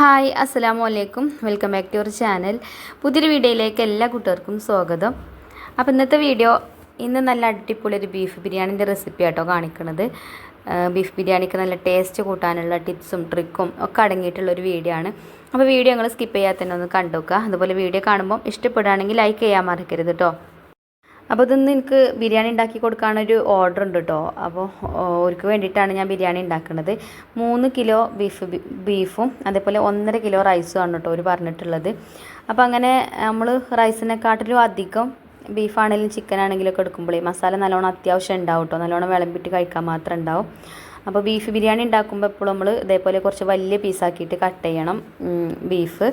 Hi അസ്സലാമു അലൈക്കും welcome back to our channel. പുതിയൊരു വീഡിയോയിലേക്ക് എല്ലാ കുട്ടികൾക്കും സ്വാഗതം. അപ്പോൾ ഇന്നത്തെ വീഡിയോ ഇന്ന് നല്ല അടിപൊളി ഒരു ബീഫ് ബിരിയാണിന്റെ റെസിപ്പി ആട്ടോ കാണിക്കുന്നത് ബീഫ് ബിരിയാണിക്ക് നല്ല ടേസ്റ്റ് കൂട്ടാനുള്ള ടിപ്സും ട്രിക്കും ഒക്കെ അടങ്ങിയിട്ടുള്ള ഒരു വീഡിയോ ആണ്. അപ്പോൾ വീഡിയോ നിങ്ങൾ സ്കിപ്പ് ചെയ്യാതെ തന്നെ ഒന്ന് കണ്ടുവെക്കുക അതുപോലെ വീഡിയോ കാണുമ്പോൾ ഇഷ്ടപ്പെടുകയാണെങ്കിൽ ലൈക്ക് ചെയ്യാൻ മറക്കരുത് കേട്ടോ അപ്പോൾ ഇതൊന്ന് എനിക്ക് ബിരിയാണി ഉണ്ടാക്കി കൊടുക്കാനൊരു ഓർഡർ ഉണ്ട് കേട്ടോ അപ്പോൾ അവർക്ക് വേണ്ടിയിട്ടാണ് ഞാൻ ബിരിയാണി ഉണ്ടാക്കുന്നത് മൂന്ന് കിലോ ബീഫ് ബീഫും അതേപോലെ ഒന്നര കിലോ റൈസും ആണ് കേട്ടോ അവർ പറഞ്ഞിട്ടുള്ളത്. അപ്പോൾ അങ്ങനെ നമ്മൾ റൈസിനെക്കാട്ടിലും അധികം ബീഫാണെങ്കിലും ചിക്കൻ ആണെങ്കിലും ഒക്കെ എടുക്കുമ്പോഴേ മസാല നല്ലോണം അത്യാവശ്യം ഉണ്ടാവും കേട്ടോ നല്ലോണം വിളമ്പിട്ട് കഴിക്കാൻ മാത്രം ഉണ്ടാവും. അപ്പോൾ ബീഫ് ബിരിയാണി ഉണ്ടാക്കുമ്പോൾ എപ്പോഴും നമ്മൾ ഇതേപോലെ കുറച്ച് വലിയ പീസാക്കിയിട്ട് കട്ട് ചെയ്യണം. ബീഫ്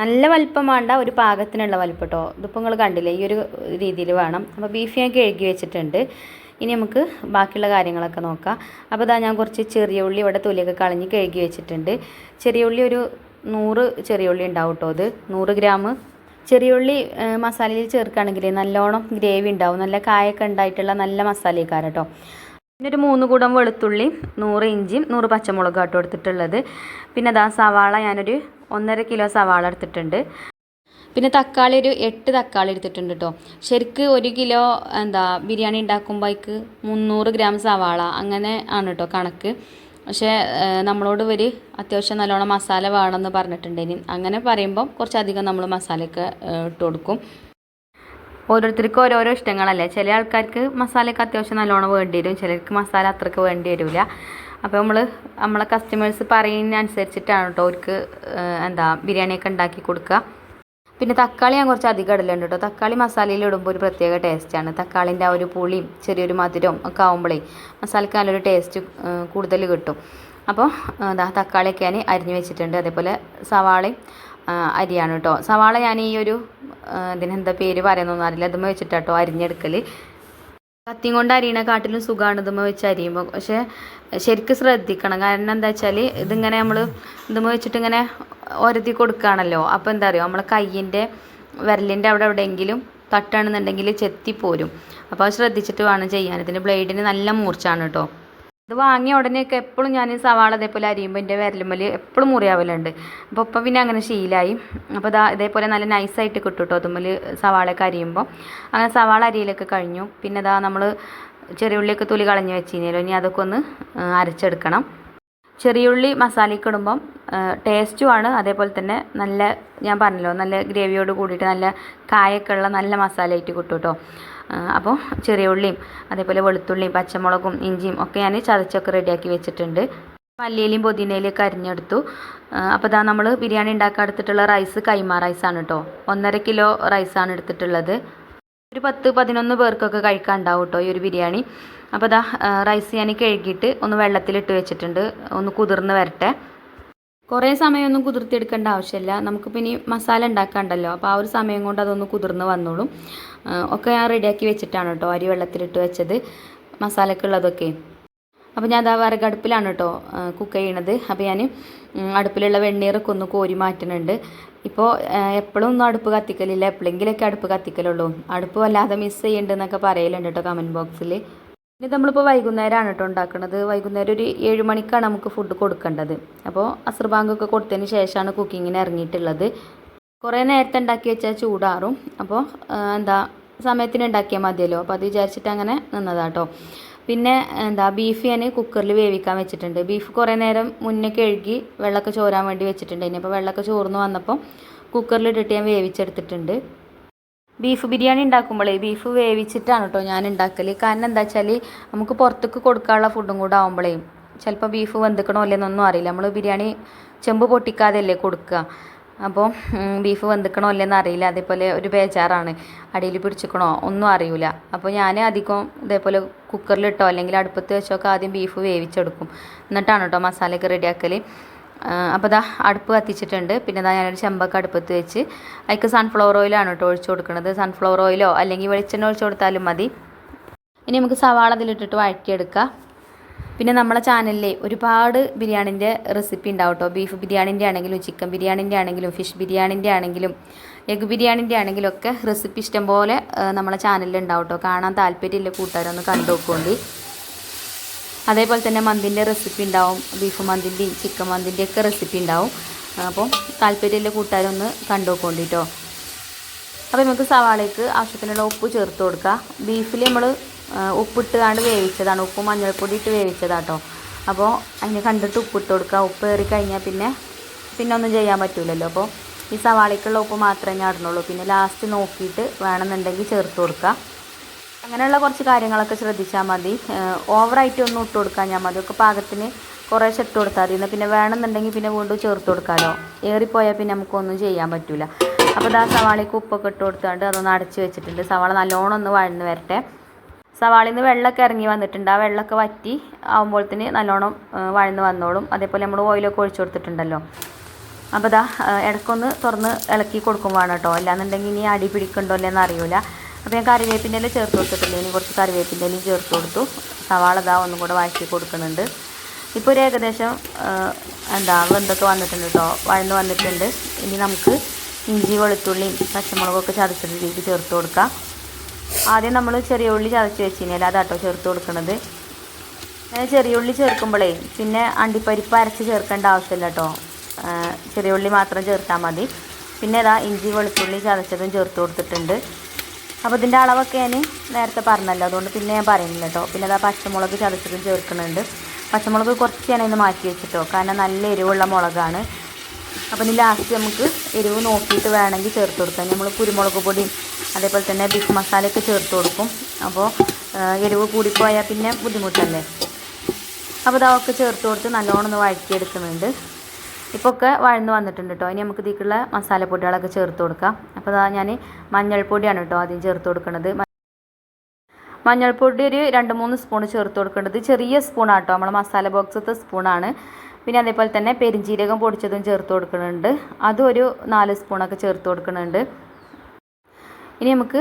നല്ല വലിപ്പം വേണ്ട ഒരു പാകത്തിനുള്ള വലിപ്പം കേട്ടോ ഇതിപ്പോൾ നിങ്ങൾ കണ്ടില്ലേ ഈ ഒരു രീതിയിൽ വേണം. അപ്പോൾ ബീഫ് ഞാൻ കഴുകി വെച്ചിട്ടുണ്ട്. ഇനി നമുക്ക് ബാക്കിയുള്ള കാര്യങ്ങളൊക്കെ നോക്കാം. അപ്പോൾ ഇതാ ഞാൻ കുറച്ച് ചെറിയ ഉള്ളി ഇവിടെ തൊലിയൊക്കെ കളഞ്ഞ് കഴുകി വെച്ചിട്ടുണ്ട്. ചെറിയ ഉള്ളി ഒരു നൂറ് ചെറിയ ഉള്ളി ഉണ്ടാവും കേട്ടോ അത്. നൂറ് ഗ്രാം. ചെറിയ ഉള്ളി മസാലയിൽ ചേർക്കുകയാണെങ്കിൽ നല്ലോണം ഗ്രേവി ഉണ്ടാവും. നല്ല കായൊക്കെ ഉണ്ടായിട്ടുള്ള നല്ല മസാലയൊക്കെ കേട്ടോ പിന്നെ ഒരു മൂന്ന് കൂടം വെളുത്തുള്ളി നൂറ് ഇഞ്ചിയും നൂറ് പച്ചമുളകും ആട്ടോ എടുത്തിട്ടുള്ളത്. പിന്നെ അതാ സവാള ഞാനൊരു ഒന്നര കിലോ സവാള എടുത്തിട്ടുണ്ട്. പിന്നെ തക്കാളി ഒരു എട്ട് തക്കാളി എടുത്തിട്ടുണ്ട് കേട്ടോ ശരിക്ക് ഒരു കിലോ എന്താ ബിരിയാണി ഉണ്ടാക്കുമ്പോഴേക്ക് മുന്നൂറ് ഗ്രാം സവാള അങ്ങനെ ആണ് കേട്ടോ കണക്ക്. പക്ഷേ നമ്മളോട് ഇവർ അത്യാവശ്യം നല്ലോണം മസാല വേണമെന്ന് പറഞ്ഞിട്ടുണ്ടേനി. അങ്ങനെ പറയുമ്പോൾ കുറച്ചധികം നമ്മൾ മസാലയൊക്കെ ഇട്ട് കൊടുക്കും. ഓരോരുത്തർക്കും ഓരോരോ ഇഷ്ടങ്ങളല്ലേ? ചില ആൾക്കാർക്ക് മസാലയൊക്കെ അത്യാവശ്യം നല്ലോണം വേണ്ടി വരും. ചിലർക്ക് മസാല അത്രയ്ക്ക് വേണ്ടി വരില്ല അപ്പോൾ നമ്മൾ നമ്മളെ കസ്റ്റമേഴ്സ് പറയുന്നതനുസരിച്ചിട്ടാണ് കേട്ടോ അവർക്ക് എന്താ ബിരിയാണിയൊക്കെ ഉണ്ടാക്കി കൊടുക്കുക. പിന്നെ തക്കാളി ഞാൻ കുറച്ച് അധികം ഇടലുണ്ട് കേട്ടോ. തക്കാളി മസാലയിൽ ഇടുമ്പോൾ ഒരു പ്രത്യേക ടേസ്റ്റാണ് തക്കാളിന്റെ ആ ഒരു പുളിയും ചെറിയൊരു മധുരവും ഒക്കെ ആകുമ്പോഴേ മസാലയ്ക്ക് നല്ലൊരു ടേസ്റ്റ് കൂടുതൽ കിട്ടും. അപ്പോൾ എന്താ തക്കാളിയൊക്കെ ഞാൻ അരിഞ്ഞ് വെച്ചിട്ടുണ്ട്. അതേപോലെ സവാളയും അരിയാണ് കേട്ടോ. സവാള ഞാൻ ഈ ഒരു ഇതിനെന്താ പേര് പറയുന്നൊന്നും അറിയില്ല. അതുമ്മ വെച്ചിട്ടാട്ടോ അരിഞ്ഞെടുക്കൽ കത്തിയും കൊണ്ട് കാട്ടിലും സുഖമാണ് ഇതുമ്മ വെച്ച് അരിയുമ്പോൾ പക്ഷേ ശരിക്കും ശ്രദ്ധിക്കണം. കാരണം എന്താ വെച്ചാൽ ഇതിങ്ങനെ നമ്മൾ ഇതുമ്മ വെച്ചിട്ട് ഇങ്ങനെ ഒരത്തി കൊടുക്കുകയാണല്ലോ അപ്പോൾ എന്താ അറിയോ? നമ്മളെ കയ്യിന്റെ വിരലിന്റെ അവിടെ എവിടെയെങ്കിലും തട്ടാണെന്നുണ്ടെങ്കിൽ ചെത്തിപ്പോരും അപ്പോൾ അത് ശ്രദ്ധിച്ചിട്ട് വേണം ചെയ്യാൻ. ഇതിന്റെ ബ്ലേഡിന് നല്ല മൂർച്ചയാണ് കേട്ടോ ഇത് വാങ്ങിയ ഉടനെയൊക്കെ എപ്പോഴും ഞാൻ സവാള ഇതേപോലെ അരിയുമ്പോൾ എന്റെ വിരലുമ്മൽ എപ്പോഴും മുറിയാവലുണ്ട്. അപ്പോൾ ഇപ്പം പിന്നെ അങ്ങനെ ശീലായി. അപ്പോൾ ഇതാ ഇതേപോലെ നല്ല നൈസായിട്ട് കിട്ടും കേട്ടോ അതുമ്മൽ സവാളയൊക്കെ അരിയുമ്പോൾ അങ്ങനെ സവാള അരിയിലൊക്കെ കഴിഞ്ഞു. പിന്നെ ഇതാ നമ്മൾ ചെറിയുള്ളിയൊക്കെ തുലി കളഞ്ഞ് വെച്ചിരുന്നല്ലോ ഇനി അതൊക്കെ ഒന്ന് അരച്ചെടുക്കണം. ചെറിയുള്ളി മസാലയ്ക്ക് ഇടുമ്പം ടേസ്റ്റുമാണ് അതേപോലെ തന്നെ നല്ല ഞാൻ പറഞ്ഞല്ലോ നല്ല ഗ്രേവിയോട് കൂടിയിട്ട് നല്ല കായൊക്കെ ഉള്ള നല്ല മസാലയായിട്ട് കിട്ടും കേട്ടോ അപ്പോൾ ചെറിയ ഉള്ളിയും അതേപോലെ വെളുത്തുള്ളിയും പച്ചമുളകും ഇഞ്ചിയും ഒക്കെ ഞാൻ ചതച്ചൊക്കെ റെഡിയാക്കി വെച്ചിട്ടുണ്ട്. മല്ലിയിലും പുതിനയിലൊക്കെ കരിഞ്ഞെടുത്തു അപ്പോൾ ഇതാ നമ്മൾ ബിരിയാണി ഉണ്ടാക്കാൻ എടുത്തിട്ടുള്ള റൈസ് കൈമ റൈസാണ് കേട്ടോ ഒന്നര കിലോ റൈസാണ് എടുത്തിട്ടുള്ളത്. ഒരു പത്ത് പതിനൊന്ന് പേർക്കൊക്കെ കഴിക്കാൻ ഉണ്ടാവും കേട്ടോ ഈ ഒരു ബിരിയാണി. അപ്പോൾ ഇതാ റൈസ് ഞാൻ കഴുകിയിട്ട് ഒന്ന് വെള്ളത്തിലിട്ട് വെച്ചിട്ടുണ്ട്. ഒന്ന് കുതിർന്ന് വരട്ടെ. കുറേ സമയമൊന്നും കുതിർത്തിയെടുക്കേണ്ട ആവശ്യമില്ല. നമുക്കിപ്പോൾ ഇനി മസാല ഉണ്ടാക്കാണ്ടല്ലോ. അപ്പോൾ ആ ഒരു സമയം കൊണ്ട് അതൊന്ന് കുതിർന്ന് വന്നോളും. ഒക്കെ ഞാൻ റെഡിയാക്കി വെച്ചിട്ടാണ് കേട്ടോ അരി വെള്ളത്തിലിട്ട് വെച്ചത് മസാലക്കുള്ളതൊക്കെ. അപ്പോൾ ഞാൻ അതാ വിറകടുപ്പിലാണ് കേട്ടോ കുക്ക് ചെയ്യണത്. അപ്പോൾ ഞാൻ അടുപ്പിലുള്ള വെണ്ണീറൊക്കെ ഒന്ന് കോരി മാറ്റുന്നുണ്ട് ഇപ്പോൾ എപ്പോഴും ഒന്നും അടുപ്പ് കത്തിക്കലില്ല. എപ്പോഴെങ്കിലൊക്കെ അടുപ്പ് കത്തിക്കലുള്ളൂ. അടുപ്പ് വല്ലാതെ മിസ്സ് ചെയ്യണ്ടെന്നൊക്കെ പറയലുണ്ട് കേട്ടോ കമന്റ് ബോക്സിൽ പിന്നെ നമ്മളിപ്പോൾ വൈകുന്നേരമാണ് കേട്ടോ ഉണ്ടാക്കുന്നത് വൈകുന്നേരം ഒരു ഏഴ് മണിക്കാണ് നമുക്ക് ഫുഡ് കൊടുക്കേണ്ടത്. അപ്പോൾ അസർബാങ്കൊക്കെ കൊടുത്തതിന് ശേഷമാണ് കുക്കിങ്ങിന് ഇറങ്ങിയിട്ടുള്ളത്. കുറേ നേരത്തെ ഉണ്ടാക്കി വെച്ചാൽ ചൂടാറും. അപ്പോൾ എന്താ സമയത്തിന് ഉണ്ടാക്കിയാൽ മതിയല്ലോ. അപ്പോൾ അത് വിചാരിച്ചിട്ട് അങ്ങനെ നിന്നതാട്ടോ. പിന്നെ എന്താ ബീഫ് ഞാൻ കുക്കറിൽ വേവിക്കാൻ വെച്ചിട്ടുണ്ട്. ബീഫ് കുറേ നേരം മുന്നേ കഴുകി വെള്ളമൊക്കെ ചോരാൻ വേണ്ടി വെച്ചിട്ടുണ്ട് ഇനിയിപ്പോൾ വെള്ളമൊക്കെ ചോർന്ന് വന്നപ്പോൾ കുക്കറിലിട്ടിട്ട് ഞാൻ വേവിച്ചെടുത്തിട്ടുണ്ട്. ബീഫ് ബിരിയാണി ഉണ്ടാക്കുമ്പോഴേ ബീഫ് വേവിച്ചിട്ടാണ് കേട്ടോ ഞാൻ ഉണ്ടാക്കൽ കാരണം എന്താ വെച്ചാൽ നമുക്ക് പുറത്തേക്ക് കൊടുക്കാനുള്ള ഫുഡും കൂടെ ആകുമ്പോഴേ ചിലപ്പോൾ ബീഫ് വെന്തുക്കണോ അല്ലെന്നൊന്നും അറിയില്ല. നമ്മൾ ബിരിയാണി ചെമ്പ് പൊട്ടിക്കാതെയല്ലേ കൊടുക്കുക അപ്പോൾ ബീഫ് വെന്തിക്കണോ അല്ലേന്ന് അറിയില്ല. അതേപോലെ ഒരു ബേജാറാണ്. അടിയിൽ പിടിച്ചിക്കണോ ഒന്നും അറിയില്ല അപ്പോൾ ഞാൻ അധികം ഇതേപോലെ കുക്കറിലിട്ടോ അല്ലെങ്കിൽ അടുപ്പത്ത് വെച്ചൊക്കെ ആദ്യം ബീഫ് വേവിച്ചെടുക്കും. എന്നിട്ടാണ് കേട്ടോ മസാലയൊക്കെ റെഡിയാക്കൽ അപ്പോൾ ദാ അടുപ്പ് കത്തിച്ചിട്ടുണ്ട്. പിന്നെ ദാ ഞാനൊരു ചെമ്പൊക്കെ അടുപ്പത്ത് വെച്ച് അതിക്ക് സൺഫ്ലവർ ഓയിലാണ് കേട്ടോ ഒഴിച്ചു കൊടുക്കുന്നത് സൺഫ്ലവർ ഓയിലോ അല്ലെങ്കിൽ വെളിച്ചെണ്ണ ഒഴിച്ചു കൊടുത്താലും മതി. ഇനി നമുക്ക് സവാള അതിലിട്ടിട്ട് വഴറ്റിയെടുക്കാം. പിന്നെ നമ്മളെ ചാനലിലെ ഒരുപാട് ബിരിയാണിന്റെ റെസിപ്പി ഉണ്ടാവും കേട്ടോ ബീഫ് ബിരിയാണിന്റെ ആണെങ്കിലും ചിക്കൻ ബിരിയാണിന്റെ ആണെങ്കിലും ഫിഷ് ബിരിയാണിന്റെ ആണെങ്കിലും എഗ് ബിരിയാണിന്റെ ആണെങ്കിലും ഒക്കെ റെസിപ്പി ഇഷ്ടംപോലെ പോലെ നമ്മളെ ചാനലിൽ ഉണ്ടാവും കേട്ടോ കാണാൻ താല്പര്യമില്ല കൂട്ടുകാരൊന്ന് കണ്ടു നോക്കുകൊണ്ട് അതേപോലെ തന്നെ മന്തിന്റെ റെസിപ്പി ഉണ്ടാവും. ബീഫ് മന്തിന്റെയും ചിക്കൻ മന്തിന്റെയും ഒക്കെ റെസിപ്പി ഉണ്ടാവും. അപ്പോൾ താല്പര്യമുള്ള കൂട്ടുകാരൊന്ന് കണ്ടു കേട്ടോ അപ്പോൾ നമുക്ക് സവാളയ്ക്ക് ആവശ്യത്തിനുള്ള ഉപ്പ് ചേർത്ത് കൊടുക്കുക ബീഫിൽ നമ്മൾ ഉപ്പിട്ട് കാണ്ട് വേവിച്ചതാണ്. ഉപ്പ് മഞ്ഞൾപ്പൊടി ഇട്ട് വേവിച്ചതാട്ടോ. അപ്പോൾ അതിന് കണ്ടിട്ട് ഉപ്പിട്ട് കൊടുക്കുക. ഉപ്പ് കയറി കഴിഞ്ഞാൽ പിന്നെ പിന്നെ ഒന്നും ചെയ്യാൻ പറ്റില്ലല്ലോ അപ്പോൾ ഈ സവാളയ്ക്കുള്ള ഉപ്പ് മാത്രമേ ഞാൻ ഇടുന്നുള്ളൂ പിന്നെ ലാസ്റ്റ് നോക്കിയിട്ട് വേണമെന്നുണ്ടെങ്കിൽ ചേർത്ത് കൊടുക്കുക. അങ്ങനെയുള്ള കുറച്ച് കാര്യങ്ങളൊക്കെ ശ്രദ്ധിച്ചാൽ മതി. ഓവറായിട്ട് ഒന്നും ഇട്ട് കൊടുക്കാൻ ഞാൻ മതി. ഒക്കെ പാകത്തിന് കുറേശ്ശെ ഇട്ട് കൊടുത്താൽ മതി. എന്നാൽ പിന്നെ വേണമെന്നുണ്ടെങ്കിൽ പിന്നെ വീണ്ടും ചേർത്ത് കൊടുക്കാമല്ലോ ഏറിപ്പോയാൽ പിന്നെ നമുക്കൊന്നും ചെയ്യാൻ പറ്റില്ല അപ്പോൾ ഇതാ സവാളയ്ക്ക് ഉപ്പൊക്കെ ഇട്ട് കൊടുത്തുകൊണ്ട് അതൊന്ന് അടച്ച് വെച്ചിട്ടുണ്ട്. സവാള നല്ലോണം ഒന്ന് വഴന്ന് വരട്ടെ. സവാളയിൽ നിന്ന് വെള്ളമൊക്കെ ഇറങ്ങി വന്നിട്ടുണ്ട്. ആ വെള്ളമൊക്കെ വറ്റി ആകുമ്പോഴത്തേന് നല്ലോണം വഴന്ന് വന്നോളും. അതേപോലെ നമ്മൾ ഓയിലൊക്കെ ഒഴിച്ചു കൊടുത്തിട്ടുണ്ടല്ലോ. അപ്പോൾ ഇതാ ഇടയ്ക്കൊന്ന് തുറന്ന് ഇളക്കി കൊടുക്കും വേണം കേട്ടോ. അല്ലാന്നുണ്ടെങ്കിൽ ഇനി അടി പിടിക്കണ്ടോ അല്ലേന്ന് അറിയില്ല അപ്പോൾ ഞാൻ കറിവേപ്പിന്റെ ഇല ചേർത്ത് കൊടുത്തിട്ടില്ല ഇനി കുറച്ച് കറിവേപ്പിന്റെ ഇലയും ചേർത്ത് കൊടുത്തു. സവാള ഇതാ ഒന്നും കൂടെ വഴറ്റി കൊടുക്കുന്നുണ്ട്. ഇപ്പോൾ ഒരു ഏകദേശം എന്താ വെന്തൊക്കെ വന്നിട്ടുണ്ട് കേട്ടോ. വഴന്ന് വന്നിട്ടുണ്ട്. ഇനി നമുക്ക് ഇഞ്ചി വെളുത്തുള്ളിയും പച്ചമുളകൊക്കെ ചതച്ചതിലേക്ക് ചേർത്ത് കൊടുക്കാം. ആദ്യം നമ്മൾ ചെറിയ ഉള്ളി ചതച്ച് വെച്ചിരുന്നില്ല അതാട്ടോ ചേർത്ത് കൊടുക്കുന്നത് ചെറിയ ഉള്ളി ചേർക്കുമ്പോഴേ പിന്നെ അണ്ടിപ്പരിപ്പ് അരച്ച് ചേർക്കേണ്ട ആവശ്യമില്ല കേട്ടോ ചെറിയ ഉള്ളി മാത്രം ചേർത്താൽ മതി. പിന്നെ ഇതാ ഇഞ്ചി വെളുത്തുള്ളി ചതച്ചതും ചേർത്ത് കൊടുത്തിട്ടുണ്ട്. അപ്പോൾ ഇതിന്റെ അളവൊക്കെ ഞാൻ നേരത്തെ പറഞ്ഞല്ലോ അതുകൊണ്ട് പിന്നെ ഞാൻ പറയുന്നില്ല കേട്ടോ പിന്നെ അതാ പച്ചമുളക് ചതച്ചതും ചേർക്കുന്നുണ്ട് പച്ചമുളക് കുറച്ച് ഞാനൊന്ന് മാറ്റി വെച്ചിട്ടോ കാരണം നല്ല എരിവുള്ള മുളകാണ്. അപ്പോൾ ഇനി ലാസ്റ്റ് നമുക്ക് എരിവ് നോക്കിയിട്ട് വേണമെങ്കിൽ ചേർത്ത് കൊടുക്കാം. നമ്മൾ കുരുമുളക് പൊടിയും അതേപോലെ തന്നെ ബീഫ് മസാലയൊക്കെ ചേർത്ത് കൊടുക്കും. അപ്പോൾ എരിവ് കൂടിപ്പോയാൽ പിന്നെ ബുദ്ധിമുട്ടല്ലേ? അപ്പോൾ ഇതൊക്കെ ചേർത്ത് കൊടുത്ത് നല്ലോണം ഒന്ന് വഴറ്റിയെടുക്കുന്നുണ്ട്. ഇപ്പോൾ ഒക്കെ വഴന്ന് വന്നിട്ടുണ്ട് കേട്ടോ ഇനി നമുക്ക് ഇതിലേക്കുള്ള മസാലപ്പൊടികളൊക്കെ ചേർത്ത് കൊടുക്കാം. അപ്പോൾ അതാ ഞാൻ മഞ്ഞൾപ്പൊടിയാണ് കേട്ടോ ആദ്യം ചേർത്ത് കൊടുക്കുന്നത് മഞ്ഞൾപ്പൊടി ഒരു രണ്ട് മൂന്ന് സ്പൂൺ ചേർത്ത് കൊടുക്കേണ്ടത് ചെറിയ സ്പൂണാണ് കേട്ടോ നമ്മൾ മസാല ബോക്സത്തെ സ്പൂണാണ് പിന്നെ അതേപോലെ തന്നെ പെരിഞ്ചീരകം പൊടിച്ചതും ചേർത്ത് കൊടുക്കുന്നുണ്ട്. അതും ഒരു നാല് സ്പൂണൊക്കെ ചേർത്ത് കൊടുക്കുന്നുണ്ട്. ഇനി നമുക്ക്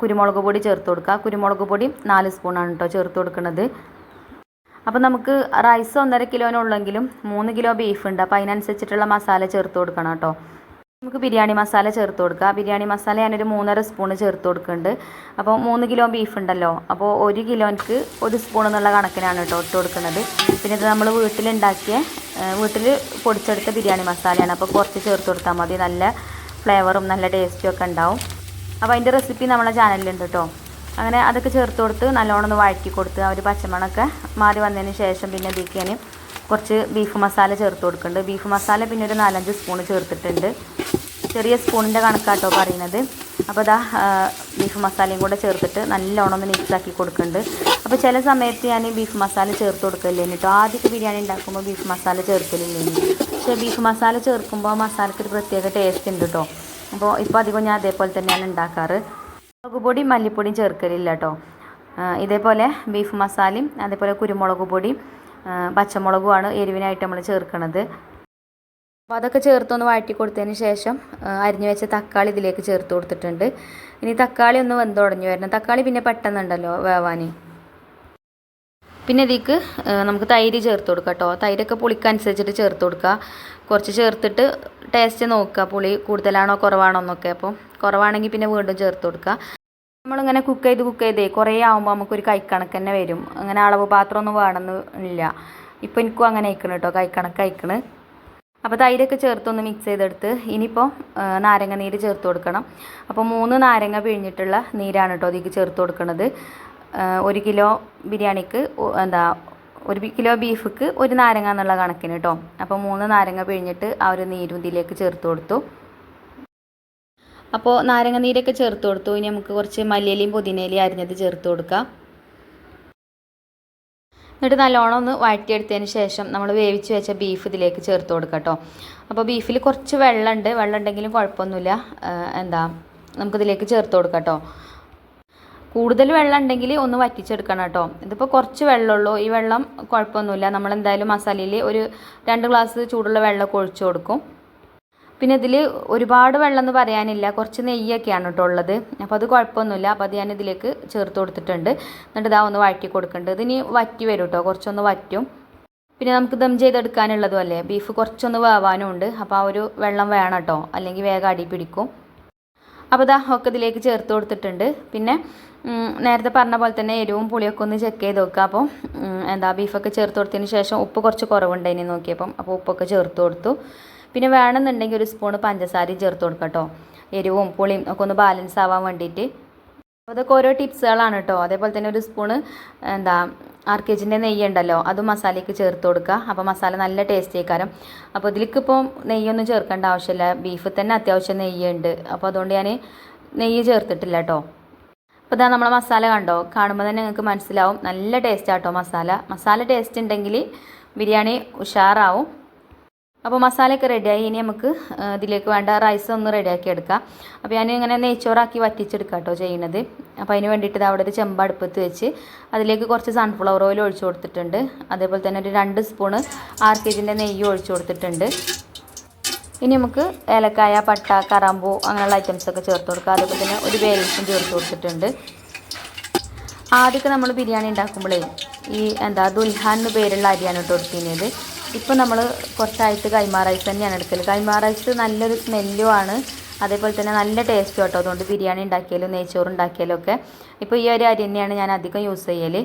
കുരുമുളക് പൊടി ചേർത്ത് കൊടുക്കാം. കുരുമുളക് പൊടി നാല് സ്പൂണാണ് കേട്ടോ ചേർത്ത് കൊടുക്കുന്നത്. അപ്പോൾ നമുക്ക് റൈസ് ഒന്നര കിലോനുള്ളെങ്കിലും മൂന്ന് കിലോ ബീഫ് ഉണ്ട്. അപ്പോൾ അതിനനുസരിച്ചിട്ടുള്ള മസാല ചേർത്ത് കൊടുക്കണം കേട്ടോ നമുക്ക് ബിരിയാണി മസാല ചേർത്ത് കൊടുക്കുക ബിരിയാണി മസാല ഞാനൊരു മൂന്നര സ്പൂണ് ചേർത്ത് കൊടുക്കുന്നുണ്ട്. അപ്പോൾ മൂന്ന് കിലോ ബീഫ് ഉണ്ടല്ലോ. അപ്പോൾ ഒരു കിലോയ്ക്ക് ഒരു സ്പൂൺ എന്നുള്ള കണക്കിനാണ് കേട്ടോ ഇട്ട് കൊടുക്കുന്നത്. പിന്നെ ഇത് നമ്മൾ വീട്ടിലുണ്ടാക്കിയ വീട്ടിൽ പൊടിച്ചെടുത്ത ബിരിയാണി മസാലയാണ്. അപ്പോൾ കുറച്ച് ചേർത്ത് കൊടുത്താൽ മതി. നല്ല ഫ്ലേവറും നല്ല ടേസ്റ്റും ഒക്കെ ഉണ്ടാവും. അപ്പോൾ അതിന്റെ റെസിപ്പി നമ്മളെ ചാനലിലുണ്ട് കേട്ടോ. അങ്ങനെ അതൊക്കെ ചേർത്ത് കൊടുത്ത് നല്ലോണം ഒന്ന് വഴറ്റി കൊടുത്ത് ആ ഒരു പച്ചമണമൊക്കെ മാറി വന്നതിന് ശേഷം പിന്നെ ഇതിലേക്ക് ഞാൻ കുറച്ച് ബീഫ് മസാല ചേർത്ത് കൊടുക്കുന്നുണ്ട്. ബീഫ് മസാല പിന്നെ ഒരു നാലഞ്ച് സ്പൂൺ ചേർത്തിട്ടുണ്ട്. ചെറിയ സ്പൂണിന്റെ കണക്കാട്ടോ പറയുന്നത്. അപ്പോൾ ഇതാ ബീഫ് മസാലയും കൂടെ ചേർത്തിട്ട് നല്ലോണം ഒന്ന് മിക്സ് ആക്കി കൊടുക്കുന്നുണ്ട്. അപ്പോൾ ചില സമയത്ത് ഞാൻ ബീഫ് മസാല ചേർത്ത് കൊടുക്കലില്ലേനി കേട്ടോ ആദ്യമൊക്കെ ബിരിയാണി ഉണ്ടാക്കുമ്പോൾ ബീഫ് മസാല ചേർക്കലില്ലേ പക്ഷേ ബീഫ് മസാല ചേർക്കുമ്പോൾ മസാലയ്ക്ക് ഒരു പ്രത്യേക ടേസ്റ്റ് ഉണ്ട് കേട്ടോ അപ്പോൾ ഇപ്പോൾ അധികം ഞാൻ അതേപോലെ തന്നെയാണ് ഉണ്ടാക്കാറ്. മുളക് പൊടി മല്ലിപ്പൊടിയും ചേർക്കലില്ല കേട്ടോ ഇതേപോലെ ബീഫ് മസാലയും അതേപോലെ കുരുമുളക് പൊടിയും പച്ചമുളകുമാണ് എരിവിനായിട്ട് നമ്മൾ ചേർക്കുന്നത് അപ്പോൾ അതൊക്കെ ചേർത്തൊന്ന് വഴറ്റി കൊടുത്തതിന് ശേഷം അരിഞ്ഞു വെച്ച തക്കാളി ഇതിലേക്ക് ചേർത്ത് കൊടുത്തിട്ടുണ്ട്. ഇനി തക്കാളി ഒന്ന് വെന്ത് തുടങ്ങി വരണം. തക്കാളി പിന്നെ പെട്ടെന്നുണ്ടല്ലോ വേവാൻ. പിന്നെ ഇതിക്ക് നമുക്ക് തൈര് ചേർത്ത് കൊടുക്കാം കേട്ടോ. തൈരൊക്കെ പുളിക്കനുസരിച്ചിട്ട് ചേർത്ത് കൊടുക്കുക. കുറച്ച് ചേർത്തിട്ട് ടേസ്റ്റ് നോക്കുക. പുളി കൂടുതലാണോ കുറവാണോ എന്നൊക്കെ. അപ്പോൾ കുറവാണെങ്കിൽ പിന്നെ വീണ്ടും ചേർത്ത് കൊടുക്കുക. നമ്മളിങ്ങനെ കുക്ക് ചെയ്ത് കുക്ക് ചെയ്തേ കുറേ ആകുമ്പോൾ നമുക്കൊരു കൈക്കണക്ക് തന്നെ വരും. അങ്ങനെ അളവ് പാത്രം ഒന്നും ഇല്ല ഇപ്പോൾ എനിക്കും അങ്ങനെ അയക്കണം കേട്ടോ കൈക്കണക്ക് അയക്കണ് അപ്പോൾ തൈരൊക്കെ ചേർത്തൊന്ന് മിക്സ് ചെയ്തെടുത്ത് ഇനിയിപ്പോൾ നാരങ്ങ നീര് ചേർത്ത് കൊടുക്കണം. അപ്പോൾ മൂന്ന് നാരങ്ങ പിഴിഞ്ഞിട്ടുള്ള നീരാണ് കേട്ടോ അതിലേക്ക് ചേർത്ത് കൊടുക്കണത്. ഒരു കിലോ ബിരിയാണിക്ക് എന്താ ഒരു കിലോ ബീഫ്ക്ക് ഒരു നാരങ്ങ എന്നുള്ള കണക്കിന് കേട്ടോ അപ്പോൾ മൂന്ന് നാരങ്ങ പിഴിഞ്ഞിട്ട് ആ ഒരു നീരും ഇതിലേക്ക് ചേർത്ത് കൊടുത്തു. അപ്പോൾ നാരങ്ങ നീരൊക്കെ ചേർത്ത് കൊടുത്തു. ഇനി നമുക്ക് കുറച്ച് മല്ലിയിലയും പുതിനയിലയും അരിഞ്ഞത് ചേർത്ത് കൊടുക്കാം. എന്നിട്ട് നല്ലോണം ഒന്ന് വഴറ്റിയെടുത്തതിന് ശേഷം നമ്മൾ വേവിച്ച് വെച്ച ബീഫ് ഇതിലേക്ക് ചേർത്ത് കൊടുക്കാം കേട്ടോ അപ്പോൾ ബീഫിൽ കുറച്ച് വെള്ളമുണ്ട്. വെള്ളം ഉണ്ടെങ്കിലും കുഴപ്പമൊന്നുമില്ല. എന്താ നമുക്കിതിലേക്ക് ചേർത്ത് കൊടുക്കാം കേട്ടോ കൂടുതൽ വെള്ളം ഉണ്ടെങ്കിൽ ഒന്ന് വറ്റിച്ചെടുക്കണം കേട്ടോ ഇതിപ്പോൾ കുറച്ച് വെള്ളമുള്ളൂ. ഈ വെള്ളം കുഴപ്പമൊന്നുമില്ല. നമ്മൾ എന്തായാലും മസാലയിൽ ഒരു രണ്ട് ഗ്ലാസ് ചൂടുള്ള വെള്ളമൊക്കെ ഒഴിച്ചു കൊടുക്കും. പിന്നെ ഇതിൽ ഒരുപാട് വെള്ളം എന്ന് പറയാനില്ല. കുറച്ച് നെയ്യൊക്കെയാണ് കേട്ടോ ഉള്ളത്. അപ്പോൾ അത് കുഴപ്പമൊന്നുമില്ല. അപ്പോൾ അത് ഞാൻ ഇതിലേക്ക് ചേർത്ത് കൊടുത്തിട്ടുണ്ട്. എന്നിട്ട് ഇതാ ഒന്ന് വഴറ്റി കൊടുക്കേണ്ടത് ഇതിനി വറ്റി വരും കേട്ടോ കുറച്ചൊന്ന് വറ്റും. പിന്നെ നമുക്ക് ദം ചെയ്തെടുക്കാനുള്ളതും അല്ലേ? ബീഫ് കുറച്ചൊന്ന് വേവാനും ഉണ്ട്. അപ്പോൾ ആ ഒരു വെള്ളം വേണം കേട്ടോ അല്ലെങ്കിൽ വേഗം അടി പിടിക്കും. അപ്പോൾ ഇതാ ഒക്കെ ഇതിലേക്ക് ചേർത്ത് കൊടുത്തിട്ടുണ്ട്. പിന്നെ നേരത്തെ പറഞ്ഞ പോലെ തന്നെ എരിവും പുളിയൊക്കെ ഒന്ന് ചെക്ക് ചെയ്ത് നോക്കുക അപ്പോൾ എന്താ ബീഫൊക്കെ ചേർത്ത് കൊടുത്തതിന് ശേഷം ഉപ്പ് കുറച്ച് കുറവുണ്ടായിനി നോക്കിയപ്പം. അപ്പോൾ ഉപ്പൊക്കെ ചേർത്ത് കൊടുത്തു. പിന്നെ വേണമെന്നുണ്ടെങ്കിൽ ഒരു സ്പൂണ് പഞ്ചസാരയും ചേർത്ത് കൊടുക്കാം കേട്ടോ എരിവും പുളിയും ഒക്കെ ഒന്ന് ബാലൻസ് ആവാൻ വേണ്ടിയിട്ട്. അപ്പോൾ അതൊക്കെ ഓരോ ടിപ്സുകളാണ് കേട്ടോ അതേപോലെ തന്നെ ഒരു സ്പൂണ് എന്താ ആർ കെ ജിന്റെ നെയ്യ് ഉണ്ടല്ലോ അത് മസാലയ്ക്ക് ചേർത്ത് കൊടുക്കുക. അപ്പോൾ മസാല നല്ല ടേസ്റ്റ് ആയിക്കാരം. അപ്പോൾ ഇതിലേക്ക് ഇപ്പോൾ നെയ്യൊന്നും ചേർക്കേണ്ട ആവശ്യമില്ല. ബീഫ് തന്നെ അത്യാവശ്യം നെയ്യുണ്ട് അപ്പോൾ അതുകൊണ്ട് ഞാൻ നെയ്യ് ചേർത്തിട്ടില്ല കേട്ടോ അപ്പോൾ ഇതാ നമ്മളെ മസാല കണ്ടോ? കാണുമ്പോൾ തന്നെ നിങ്ങൾക്ക് മനസ്സിലാവും. നല്ല ടേസ്റ്റ് ആട്ടോ മസാല. മസാല ടേസ്റ്റ് ഉണ്ടെങ്കിൽ ബിരിയാണി ഉഷാറാവും. അപ്പോൾ മസാലയൊക്കെ റെഡിയായി ഇനി നമുക്ക് ഇതിലേക്ക് വേണ്ട റൈസ് ഒന്ന് റെഡിയാക്കി എടുക്കാം. അപ്പോൾ ഞാൻ ഇങ്ങനെ നെയ്ച്ചോറാക്കി വറ്റിച്ചെടുക്കാം കേട്ടോ ചെയ്യുന്നത് അപ്പോൾ അതിന് വേണ്ടിയിട്ട് അവിടെ ഒരു ചെമ്പ് അടുപ്പത്ത് വെച്ച് അതിലേക്ക് കുറച്ച് സൺഫ്ലവർ ഓയിൽ ഒഴിച്ചു കൊടുത്തിട്ടുണ്ട്. അതേപോലെ തന്നെ ഒരു രണ്ട് സ്പൂണ് ആർ കെ ജിന്റെ നെയ്യ് ഒഴിച്ചു കൊടുത്തിട്ടുണ്ട്. ഇനി നമുക്ക് ഏലക്കായ പട്ട കറാമ്പൂ അങ്ങനെയുള്ള ഐറ്റംസൊക്കെ ചേർത്ത് കൊടുക്കാം. അതേപോലെ തന്നെ ഒരു വേലിച്ചും ചേർത്ത് കൊടുത്തിട്ടുണ്ട്. ആദ്യമൊക്കെ നമ്മൾ ബിരിയാണി ഉണ്ടാക്കുമ്പോഴേ ഈ എന്താ ദുൽഹാൻ എന്ന് പേരുള്ള അരിയാണ് കേട്ടോ എടുത്തിരുന്നത് ഇപ്പം നമ്മൾ കുറച്ചായിട്ട് കൈമാ റൈസ് തന്നെയാണ് എടുക്കൽ കൈമാ റൈസ് നല്ലൊരു സ്മെല്ലും ആണ്. അതേപോലെ തന്നെ നല്ല ടേസ്റ്റും കേട്ടോ അതുകൊണ്ട് ബിരിയാണി ഉണ്ടാക്കിയാലും നെയ്ച്ചോറ് ഉണ്ടാക്കിയാലും ഒക്കെ. ഇപ്പോൾ ഈ ഒരു അരി തന്നെയാണ് ഞാൻ അധികം യൂസ് ചെയ്യൽ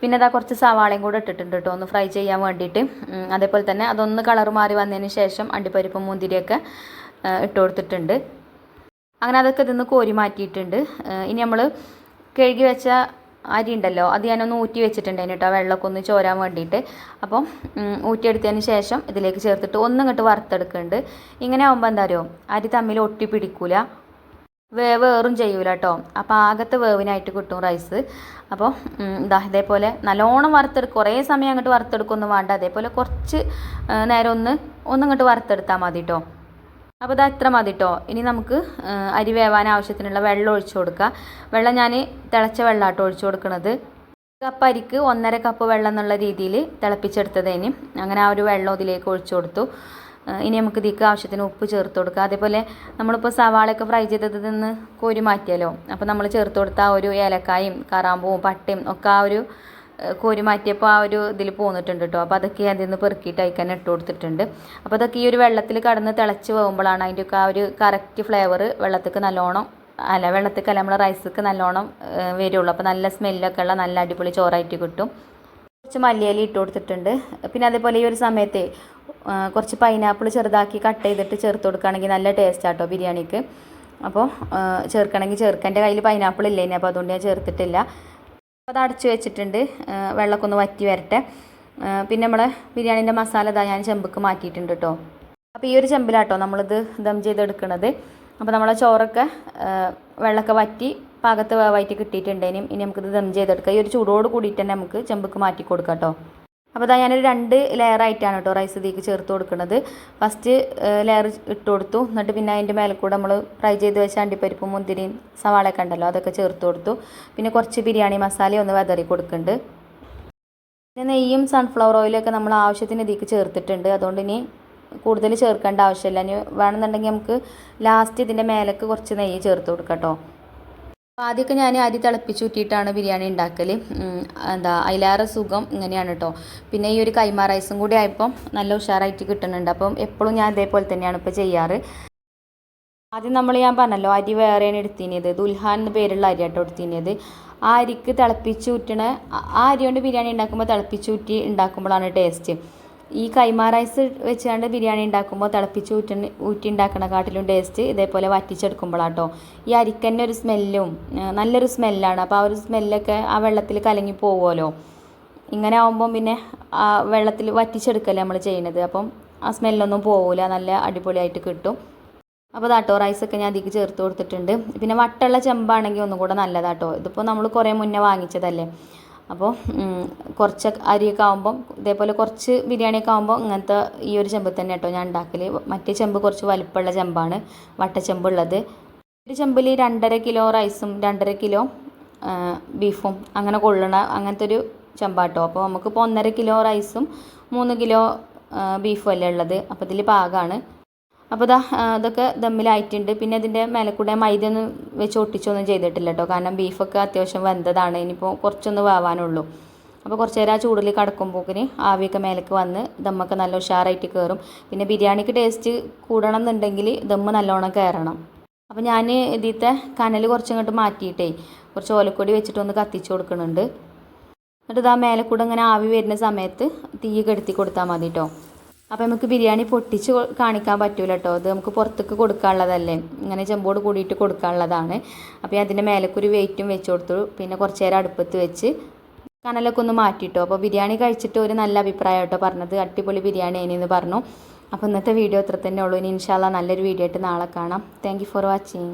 പിന്നെ അതാ കുറച്ച് സവാളയും കൂടെ ഇട്ടിട്ടുണ്ട് കേട്ടോ ഒന്ന് ഫ്രൈ ചെയ്യാൻ വേണ്ടിയിട്ട്. അതേപോലെ തന്നെ അതൊന്ന് കളർ മാറി വന്നതിന് ശേഷം അണ്ടിപ്പരിപ്പ് മുന്തിരിയൊക്കെ ഇട്ട് കൊടുത്തിട്ടുണ്ട്. അങ്ങനെ അതൊക്കെ ഇതിന്ന് കോരി മാറ്റിയിട്ടുണ്ട്. ഇനി നമ്മൾ കഴുകി വെച്ച അരി ഉണ്ടല്ലോ അത് ഞാനൊന്ന് ഊറ്റി വെച്ചിട്ടുണ്ടായിരുന്നു കേട്ടോ വെള്ളമൊക്കെ ഒന്ന് ചോരാൻ വേണ്ടിയിട്ട്. അപ്പം ഊറ്റിയെടുത്തതിന് ശേഷം ഇതിലേക്ക് ചേർത്തിട്ട് ഒന്നിങ്ങോട്ട് വറുത്തെടുക്കുന്നുണ്ട്. ഇങ്ങനെ ആകുമ്പോൾ എന്താ അറിയോ അരി തമ്മിൽ ഒട്ടി പിടിക്കൂല വേവ് ഏറും ചെയ്യൂല കേട്ടോ. അപ്പോൾ ആകത്തെ വേവിനായിട്ട് കിട്ടും റൈസ് അപ്പോൾ ഇതാ ഇതേപോലെ നല്ലോണം വറുത്തെടുക്കും കുറേ സമയം അങ്ങോട്ട് വറുത്തെടുക്കൊന്നും വേണ്ട. അതേപോലെ കുറച്ച് നേരം ഒന്ന് ഒന്നിങ്ങോട്ട് വറുത്തെടുത്താൽ മതി കേട്ടോ. അപ്പോൾ ഇതാ ഇത്ര മതി കേട്ടോ ഇനി നമുക്ക് അരി വേവാൻ ആവശ്യത്തിനുള്ള വെള്ളം ഒഴിച്ചു കൊടുക്കുക വെള്ളം ഞാൻ തിളച്ച വെള്ളമാട്ടോ ഒഴിച്ചു കൊടുക്കുന്നത് കപ്പ് അരിക്ക് ഒന്നര കപ്പ് വെള്ളം എന്നുള്ള രീതിയിൽ തിളപ്പിച്ചെടുത്തതിന് അങ്ങനെ ആ ഒരു വെള്ളം ഇതിലേക്ക് ഒഴിച്ചു കൊടുത്തു. ഇനി നമുക്ക് ഇതിക്ക് ആവശ്യത്തിന് ഉപ്പ് ചേർത്ത് കൊടുക്കുക അതേപോലെ നമ്മളിപ്പോൾ സവാളയൊക്കെ ഫ്രൈ ചെയ്തത് നിന്ന് കോരി മാറ്റിയാലോ? അപ്പോൾ നമ്മൾ ചേർത്ത് കൊടുത്ത ആ ഒരു ഏലക്കായും കറാമ്പൂവും പട്ടയും ഒക്കെ ആ ഒരു കോരി മാറ്റിയപ്പോൾ ആ ഒരു ഇതിൽ പോന്നിട്ടുണ്ട് കേട്ടോ അപ്പോൾ അതൊക്കെ അതിൽ നിന്ന് പെറുക്കിയിട്ട് അയക്കാൻ ഇട്ട് കൊടുത്തിട്ടുണ്ട്. അപ്പോൾ അതൊക്കെ ഈ ഒരു വെള്ളത്തിൽ കടന്ന് തിളച്ച് പോകുമ്പോഴാണ് അതിന്റെയൊക്കെ ആ ഒരു കറക്റ്റ് ഫ്ലേവർ വെള്ളത്തേക്ക് നല്ലോണം അല്ല വെള്ളത്തേക്ക് അല്ല നമ്മളെ റൈസൊക്കെ നല്ലോണം വരുള്ളൂ. അപ്പോൾ നല്ല സ്മെല്ലൊക്കെ ഉള്ള നല്ല അടിപൊളി ചോറായിട്ട് കിട്ടും. കുറച്ച് മല്ലിയില ഇട്ട് കൊടുത്തിട്ടുണ്ട്. പിന്നെ അതേപോലെ ഈ ഒരു സമയത്തെ കുറച്ച് പൈനാപ്പിൾ ചെറുതാക്കി കട്ട് ചെയ്തിട്ട് ചേർത്ത് കൊടുക്കുകയാണെങ്കിൽ നല്ല ടേസ്റ്റ് ആട്ടോ ബിരിയാണിക്ക്. അപ്പോൾ ചേർക്കണമെങ്കിൽ ചേർക്കാൻ എന്റെ കയ്യിൽ പൈനാപ്പിൾ ഇല്ല അപ്പോൾ അതുകൊണ്ട് ഞാൻ ചേർത്തിട്ടില്ല. അത് അടച്ചു വെച്ചിട്ടുണ്ട്. വെള്ളമൊക്കെ ഒന്ന് വറ്റി വരട്ടെ. പിന്നെ നമ്മളെ ബിരിയാണീന്റെ മസാല ഇതാ ഞാൻ ചെമ്പക്ക് മാറ്റിയിട്ടുണ്ട് കേട്ടോ. അപ്പോൾ ഈ ഒരു ചെമ്പിലാട്ടോ നമ്മളിത് ദം ചെയ്തെടുക്കുന്നത് അപ്പോൾ നമ്മളെ ചോറൊക്കെ വെള്ളമൊക്കെ വറ്റി പാകത്ത് വേവായിട്ട് കിട്ടിയിട്ടുണ്ടേനും ഇനി നമുക്കിത് ദം ചെയ്തെടുക്കാം. ഈ ഒരു ചൂടോട് കൂടിയിട്ട് തന്നെ നമുക്ക് ചെമ്പക്ക് മാറ്റി കൊടുക്കാം കേട്ടോ. അപ്പോൾ ഇതാ ഞാനൊരു രണ്ട് ലെയർ ആയിട്ടാണ് കേട്ടോ റൈസ് ഇതിലേക്ക് ചേർത്ത് കൊടുക്കുന്നത്. ഫസ്റ്റ് ലെയർ ഇട്ട് കൊടുത്തു. എന്നിട്ട് പിന്നെ അതിന്റെ മേലെ കൂടെ നമ്മൾ ഫ്രൈ ചെയ്ത് വെച്ച അണ്ടിപ്പരിപ്പും മുന്തിരിയും സവാളയൊക്കെ ഉണ്ടല്ലോ അതൊക്കെ ചേർത്ത് കൊടുത്തു. പിന്നെ കുറച്ച് ബിരിയാണി മസാല ഒന്ന് വെതറി കൊടുക്കുന്നുണ്ട് പിന്നെ നെയ്യും സൺഫ്ലവർ ഒക്കെ നമ്മൾ ആവശ്യത്തിന് ഇതിലേക്ക് ചേർത്തിട്ടുണ്ട്. അതുകൊണ്ട് ഇനി കൂടുതൽ ചേർക്കേണ്ട ആവശ്യമില്ല. ഇനി വേണമെന്നുണ്ടെങ്കിൽ നമുക്ക് ലാസ്റ്റ് ഇതിന്റെ മേലേക്ക് കുറച്ച് നെയ്യ് ചേർത്ത് കൊടുക്കാം കേട്ടോ ആദ്യമൊക്കെ ഞാൻ അരി തിളപ്പിച്ചൂറ്റിയിട്ടാണ് ബിരിയാണി ഉണ്ടാക്കൽ എന്താ അതിലേറെ സുഖം ഇങ്ങനെയാണ് കേട്ടോ പിന്നെ ഈ ഒരു കൈമ റൈസും കൂടി ആയപ്പോൾ നല്ല ഉഷാറായിട്ട് കിട്ടുന്നുണ്ട്. അപ്പം എപ്പോഴും ഞാൻ ഇതേപോലെ തന്നെയാണ് ഇപ്പോൾ ചെയ്യാറ്. ആദ്യം നമ്മൾ ഞാൻ പറഞ്ഞല്ലോ അരി വേറെയാണ് എടുത്തിനിയത് ദുൽഹാൻ എന്ന് പേരുള്ള അരി ആട്ടോ എടുത്തിനിയത് ആ അരിക്ക് തിളപ്പിച്ചൂറ്റണ ആ അരി കൊണ്ട് ബിരിയാണി ഉണ്ടാക്കുമ്പോൾ തിളപ്പിച്ചൂറ്റി ഉണ്ടാക്കുമ്പോഴാണ് ടേസ്റ്റ്. ഈ കൈമാ റൈസ് വെച്ചുകൊണ്ട് ബിരിയാണി ഉണ്ടാക്കുമ്പോൾ തിളപ്പിച്ച് ഊറ്റി ഊറ്റി ഉണ്ടാക്കണ കാട്ടിലും ടേസ്റ്റ് ഇതേപോലെ വറ്റിച്ചെടുക്കുമ്പോഴാട്ടോ ഈ അരിക്കന്നെ ഒരു സ്മെല്ലും നല്ലൊരു സ്മെല്ലാണ് അപ്പോൾ ആ ഒരു സ്മെല്ലൊക്കെ ആ വെള്ളത്തിൽ കലങ്ങി പോകുമല്ലോ ഇങ്ങനെ ആവുമ്പം പിന്നെ ആ വെള്ളത്തിൽ വറ്റിച്ചെടുക്കല്ലേ നമ്മൾ ചെയ്യുന്നത് അപ്പം ആ സ്മെല്ലൊന്നും പോകില്ല നല്ല അടിപൊളിയായിട്ട് കിട്ടും. അപ്പോൾ ദാട്ടോ റൈസൊക്കെ ഞാൻ അതിലേക്ക് ചേർത്ത് കൊടുത്തിട്ടുണ്ട്. പിന്നെ വട്ടുള്ള ചെമ്പാണെങ്കിൽ ഒന്നും കൂടെ നല്ലതാട്ടോ. ഇതിപ്പോൾ നമ്മൾ കുറേ മുന്നേ വാങ്ങിച്ചതല്ലേ. അപ്പോൾ കുറച്ച് അരിയൊക്കെ ആകുമ്പം ഇതേപോലെ കുറച്ച് ബിരിയാണിയൊക്കെ ആകുമ്പോൾ ഇങ്ങനത്തെ ഈ ഒരു ചെമ്പ് തന്നെ കേട്ടോ ഞാൻ ഉണ്ടാക്കൽ മറ്റേ ചെമ്പ് കുറച്ച് വലിപ്പമുള്ള ചെമ്പാണ് വട്ടച്ചെമ്പുള്ളത് ഒരു ചെമ്പിൽ രണ്ടര കിലോ റൈസും രണ്ടര കിലോ ബീഫും അങ്ങനെ കൊള്ളണ അങ്ങനത്തെ ഒരു ചെമ്പാട്ടോ. അപ്പോൾ നമുക്കിപ്പോൾ ഒന്നര കിലോ റൈസും മൂന്ന് കിലോ ബീഫും അല്ലേ ഉള്ളത്. അപ്പോൾ ഇതിൽ പാകമാണ് അപ്പോൾ ഇതാ ഇതൊക്കെ ദമ്മിലായിട്ടുണ്ട്. പിന്നെ ഇതിന്റെ മേലെ കൂടെ മൈദ ഒന്നും വെച്ച് ഒട്ടിച്ചൊന്നും ചെയ്തിട്ടില്ല കേട്ടോ കാരണം ബീഫൊക്കെ അത്യാവശ്യം വെന്തതാണ്. ഇനിയിപ്പോൾ കുറച്ചൊന്ന് വേവാനുള്ളൂ. അപ്പോൾ കുറച്ച് നേരം ആ ചൂടിൽ കടക്കുമ്പോക്കിന് ആവിയൊക്കെ മേലേക്ക് വന്ന് ദമ്മൊക്കെ നല്ല ഉഷാറായിട്ട് കയറും പിന്നെ ബിരിയാണിക്ക് ടേസ്റ്റ് കൂടണം എന്നുണ്ടെങ്കിൽ ദമ്മ് നല്ലോണം കയറണം അപ്പോൾ ഞാൻ ഇതിലത്തെ കനൽ കുറച്ചങ്ങോട്ട് മാറ്റിയിട്ടേ കുറച്ച് ഓലക്കൊടി വെച്ചിട്ടൊന്ന് കത്തിച്ച് കൊടുക്കുന്നുണ്ട് എന്നിട്ട് ഇതാ മേലെ കൂടെ ഇങ്ങനെ ആവി വരുന്ന സമയത്ത് തീ കെടുത്തി കൊടുത്താൽ മതി കേട്ടോ അപ്പോൾ നമുക്ക് ബിരിയാണി പൊട്ടിച്ച് കാണിക്കാൻ പറ്റൂല കേട്ടോ അത് നമുക്ക് പുറത്തേക്ക് കൊടുക്കാനുള്ളതല്ലേ. ഇങ്ങനെ ചെമ്പോട് കൂടിയിട്ട് കൊടുക്കാനുള്ളതാണ്. അപ്പോൾ അതിന്റെ മേലക്കൊരു വെയിറ്റും വെച്ച് കൊടുത്തു. പിന്നെ കുറച്ച് നേരം അടുപ്പത്ത് വെച്ച് കനലൊക്കെ ഒന്ന് മാറ്റിയിട്ടോ. അപ്പോൾ ബിരിയാണി കഴിച്ചിട്ട് ഒരു നല്ല അഭിപ്രായം കേട്ടോ പറഞ്ഞത്. അടിപൊളി ബിരിയാണി എന്ന് പറഞ്ഞു. അപ്പോൾ ഇന്നത്തെ വീഡിയോ ഇത്ര തന്നെ ഉള്ളൂ. ഇനി ഇൻഷാല്ല നല്ലൊരു വീഡിയോ ആയിട്ട് നാളെ കാണാം. Thank for watching